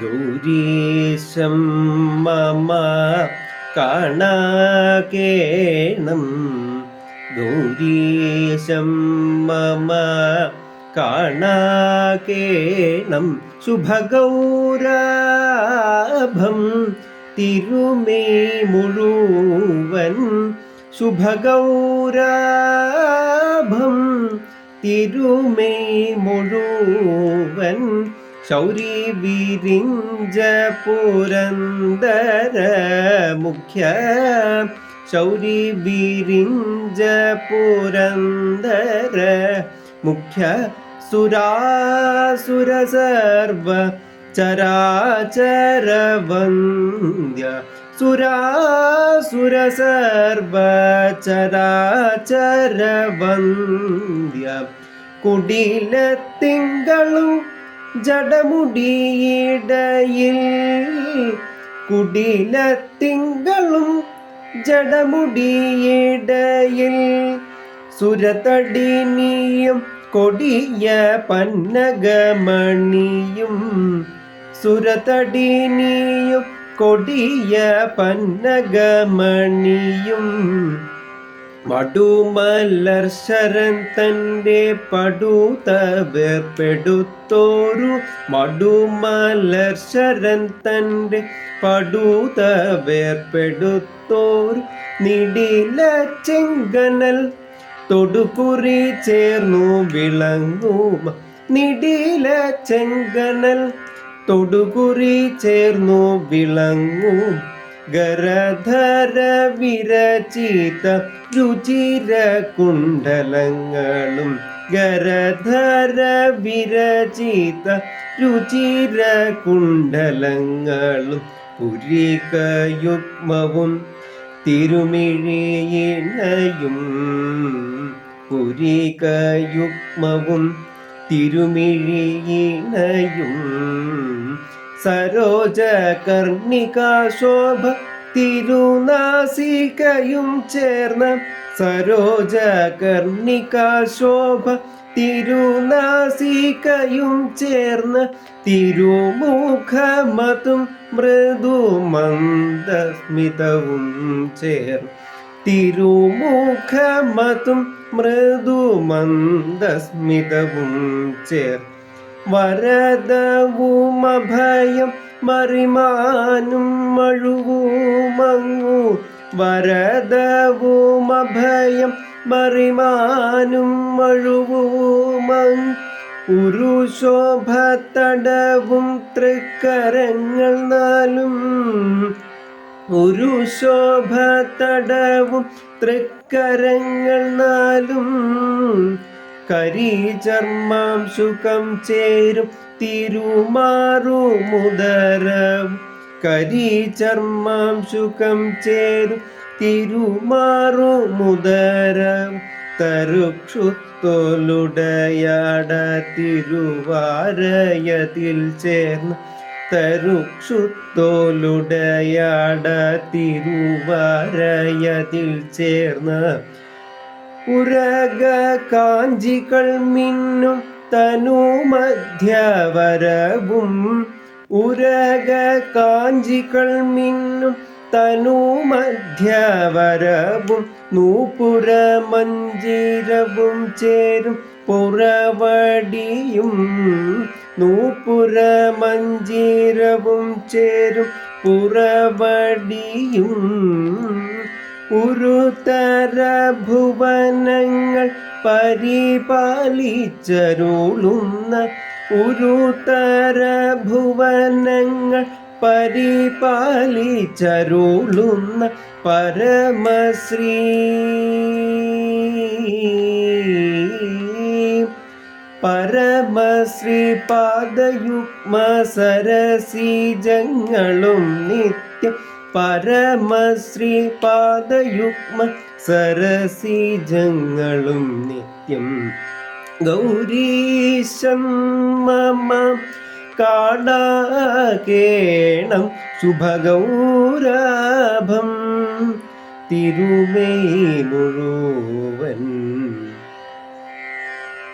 ഗൗരീശം മമ കാണാകേണം. ഗൗരീശം മമ കാണാകേണം. ശുഭഗൗരാഭം തിരുമേ മുഴുവൻ. ശുഭഗൗരാഭം തിരുമേ മുഴുവൻ. ശൗരി വിരിഞ്ച പുരന്തര മുഖ്യ ശൗരി വിരിഞ്ച പുരന്തര മുഖ്യ സുരാസുര സർവ ചരാചര വന്ദ്യ സുരാസുര സർവ ചരാചര കുടിലത്തിങ്കളും ജടമുടിയിടയിൽ കുടിലത്തിങ്കളും ജടമുടിയിടയിൽ സുരതടിനിയും കൊടിയ പന്നകമണിയും സുരതടിനിയും കൊടിയ പന്നകമണിയും മടുമലർ ശരൻ തന്റെ പടുത വേർപ്പെടുത്തോരു മടുമലർ ശരൻ തന്റെ പടുത വേർപ്പെടുത്തോരു നിടില ചെങ്കനൽ തൊടുകുറി ചേർന്നു വിളങ്ങും നിടില ചെങ്കനൽ തൊടുകുറി ചേർന്നു വിളങ്ങും ഗരധര വിരചിത രുചിര കുണ്ടലങ്ങളും ഗരധര വിരചിത രുചിര കുണ്ടലങ്ങളും പുരികയുഗ്മവും തിരുമിഴിയിണയും പുരികയുഗ്മവും തിരുമിഴിയിണയും സരോജ കർണികാശോഭ തിരുനാസികയും ചേർന്ന സരോജ കർണികാശോഭ തിരുനാസികയും ചേർന്ന് തിരുമുഖമതും മൃദുമന്ദസ്മിതവും ചേർന്ന് തിരുമുഖമതും മൃദുമന്ദസ്മിതവും ചേർന്ന് വരദവുമഭയം മറിമാനും മഴുവുമങ്ങു വരദവുമഭയം മറിമാനും മഴുവുമങ് ഉരുശോഭത്തടവും തൃക്കരങ്ങൾ നാലും. ഒരു ശോഭത്തടവും തൃക്കരങ്ങൾ നാലും. കരീചർമാം സുഖം ചേരും തിരുമാറുമുദരം കരീചർമാം സുഖം ചേരും തിരുമാറുമുദരം തരുക്ഷുത്തൊലുടയാട തിരുവാരയതിൽ ചേർന്ന് തരുക്ഷുത്തോലുടയാട തിരുവാരയതിൽ ചേർന്ന് ഉരക കാഞ്ചികൾ മിന്നും തനു മധ്യവരവും. ഉരക കാഞ്ചികൾ മിന്നും തനു മധ്യവരവും. നൂപുര മഞ്ജീരവും ചേരും പുറവടിയും. നൂപുര മഞ്ജീരവും ചേരും പുറവടിയും. ഉരുതര ഭുവനങ്ങൾ പരിപാലിച്ചരുളുന്ന ഉരുതര ഭുവനങ്ങൾ പരിപാലിച്ചരുളുന്ന പരമശ്രീ. പരമശ്രീ പാദയുഗ്മ സരസീജങ്ങളും നിത്യം പരമശ്രീ പാദയുഗ്മ സരസീജങ്ങളും നിത്യം. ഗൗരീശം മമ കാടാകേണം ശുഭഗൗരാഭം. തിരുമേ മുഴുവൻ